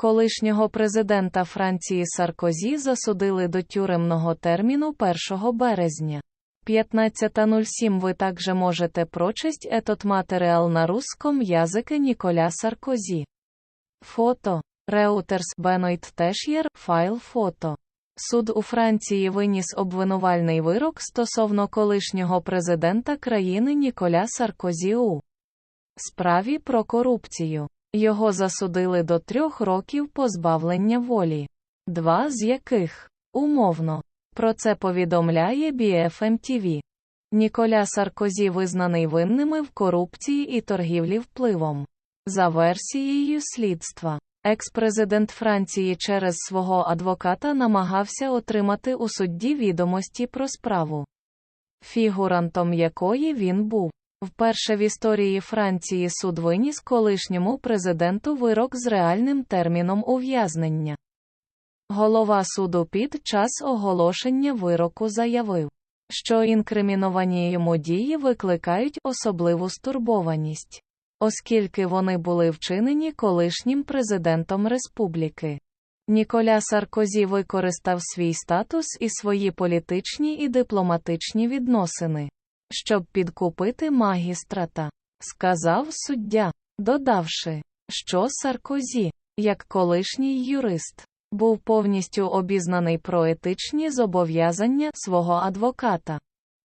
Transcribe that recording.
Колишнього президента Франції Саркозі засудили до тюремного терміну 1 березня. 15.07 Вы также можете прочесть этот материал на русском языке Николя Саркозі. Фото. Reuters Benoit Теш'єр, файл фото. Суд у Франції виніс обвинувальний вирок стосовно колишнього президента країни Ніколя Саркозі у справі про корупцію. Його засудили до трьох років позбавлення волі, два з яких умовно. Про це повідомляє BFM TV. Ніколя Саркозі визнаний винними в корупції і торгівлі впливом. За версією слідства, екс-президент Франції через свого адвоката намагався отримати у судді відомості про справу, фігурантом якої він був. Вперше в історії Франції суд виніс колишньому президенту вирок з реальним терміном ув'язнення. Голова суду під час оголошення вироку заявив, що інкриміновані йому дії викликають особливу стурбованість, оскільки вони були вчинені колишнім президентом республіки. Ніколя Саркозі використав свій статус і свої політичні і дипломатичні відносини, щоб підкупити магістрата, сказав суддя, додавши, що Саркозі, як колишній юрист, був повністю обізнаний про етичні зобов'язання свого адвоката.